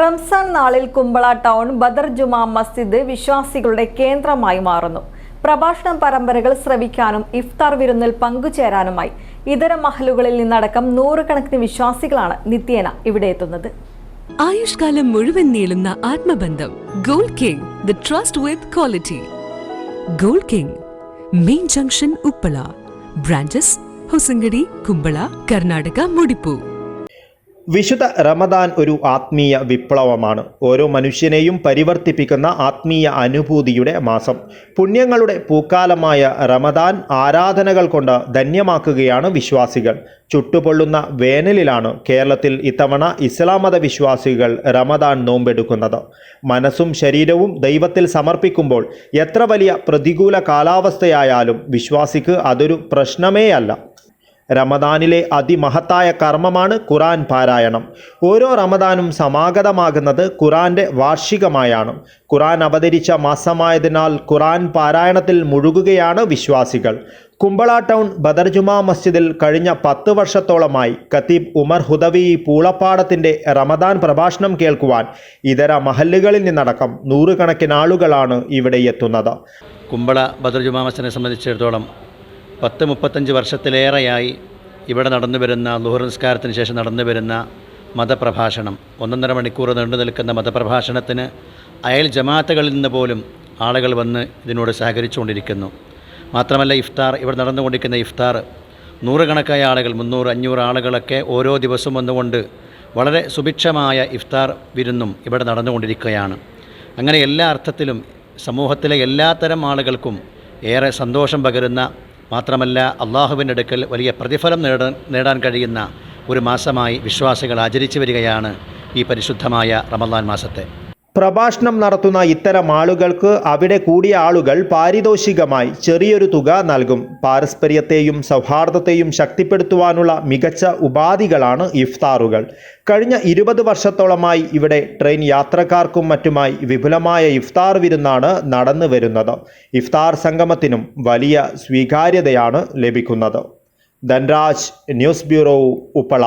റംസാൻ നാളിൽ കുമ്പള ടൗൺ ബദർ ജുമാ മസ്ജിദ് വിശ്വാസികളുടെ കേന്ദ്രമായി മാറുന്നു. പ്രഭാഷണ പരമ്പരകൾ ശ്രവിക്കാനും ഇഫ്താർ വിരുന്നിൽ പങ്കുചേരാനുമായി ഇതര മഹലുകളിൽ നിന്നടക്കം നൂറുകണക്കിന് വിശ്വാസികളാണ് നിത്യേന ഇവിടെ എത്തുന്നത്. ആയുഷ്കാലം മുഴുവൻ നീളുന്ന ആത്മബന്ധം gold king the trust with quality. Gold king main junction Uppala branches Hosangadi Kumbla Karnataka Mudipu. വിശുദ്ധ റമദാൻ ഒരു ആത്മീയ വിപ്ലവമാണ്. ഓരോ മനുഷ്യനെയും പരിവർത്തിപ്പിക്കുന്ന ആത്മീയ അനുഭൂതിയുടെ മാസം. പുണ്യങ്ങളുടെ പൂക്കാലമായ റമദാൻ ആരാധനകൾ കൊണ്ട് ധന്യമാക്കുകയാണ് വിശ്വാസികൾ. ചുട്ടുപൊള്ളുന്ന വേനലിലാണ് കേരളത്തിൽ ഇത്തവണ ഇസ്ലാം മത വിശ്വാസികൾ റമദാൻ നോമ്പെടുക്കുന്നത്. മനസ്സും ശരീരവും ദൈവത്തിൽ സമർപ്പിക്കുമ്പോൾ എത്ര വലിയ പ്രതികൂല കാലാവസ്ഥയായാലും വിശ്വാസിക്ക് അതൊരു പ്രശ്നമേയല്ല. റമദാനിലെ അതിമഹത്തായ കർമ്മമാണ് ഖുറാൻ പാരായണം. ഓരോ റമദാനും സമാഗതമാകുന്നത് ഖുറാന്റെ വാർഷികമായാണ്. ഖുറാൻ അവതരിച്ച മാസമായതിനാൽ ഖുറാൻ പാരായണത്തിൽ മുഴുകുകയാണ് വിശ്വാസികൾ. കുമ്പള ടൗൺ ബദർജുമാ മസ്ജിദിൽ കഴിഞ്ഞ പത്ത് വർഷത്തോളമായി ഖത്തീബ് ഉമർ ഹുദവി പൂളപ്പാടത്തിന്റെ റമദാൻ പ്രഭാഷണം കേൾക്കുവാൻ ഇതര മഹല്ലുകളിൽ നിന്നടക്കം നൂറുകണക്കിന് ആളുകളാണ് ഇവിടെ എത്തുന്നത്. കുമ്പള ബദർജുമാ മസ്ജിദിനെ സംബന്ധിച്ചിടത്തോളം പത്ത് മുപ്പത്തഞ്ച് വർഷത്തിലേറെയായി ഇവിടെ നടന്നു വരുന്ന ലുഹർ നിസ്കാരത്തിന് ശേഷം നടന്നു വരുന്ന മതപ്രഭാഷണം. ഒന്നൊന്നര മണിക്കൂർ നീണ്ടു നിൽക്കുന്ന മതപ്രഭാഷണത്തിന് അയൽ ജമാഅത്തുകളിൽ നിന്ന് പോലും ആളുകൾ വന്ന് ഇതിനോട് സഹകരിച്ചുകൊണ്ടിരിക്കുന്നു. മാത്രമല്ല ഇഫ്താർ ഇവിടെ നടന്നുകൊണ്ടിരിക്കുന്ന ഇഫ്താർ നൂറുകണക്കായ ആളുകൾ മുന്നൂറ് അഞ്ഞൂറ് ആളുകളൊക്കെ ഓരോ ദിവസവും വന്നുകൊണ്ട് വളരെ സുഭിക്ഷമായ ഇഫ്താർ വിരുന്നും ഇവിടെ നടന്നുകൊണ്ടിരിക്കുകയാണ്. അങ്ങനെ എല്ലാ അർത്ഥത്തിലും സമൂഹത്തിലെ എല്ലാത്തരം ആളുകൾക്കും ഏറെ സന്തോഷം പകരുന്ന മാത്രമല്ല അള്ളാഹുവിന്റെ അടുക്കൽ വലിയ പ്രതിഫലം നേടാൻ നേടാൻ കഴിയുന്ന ഒരു മാസമായി വിശ്വാസികൾ ആചരിച്ചു വരികയാണ് ഈ പരിശുദ്ധമായ റമദാൻ മാസത്തെ. പ്രഭാഷണം നടത്തുന്ന ഇത്തരം ആളുകൾക്ക് അവിടെ കൂടിയ ആളുകൾ പാരിതോഷികമായി ചെറിയൊരു തുക നൽകും. പാരസ്പര്യത്തെയും സൗഹാർദ്ദത്തെയും ശക്തിപ്പെടുത്തുവാനുള്ള മികച്ച ഉപാധികളാണ് ഇഫ്താറുകൾ. കഴിഞ്ഞ ഇരുപത് വർഷത്തോളമായി ഇവിടെ ട്രെയിൻ യാത്രക്കാർക്കും മറ്റുമായി വിപുലമായ ഇഫ്താർ വിരുന്നാണ് നടന്നു വരുന്നത്. ഇഫ്താർ സംഗമത്തിനും വലിയ സ്വീകാര്യതയാണ് ലഭിക്കുന്നത്. Dhanraj news bureau Uppala.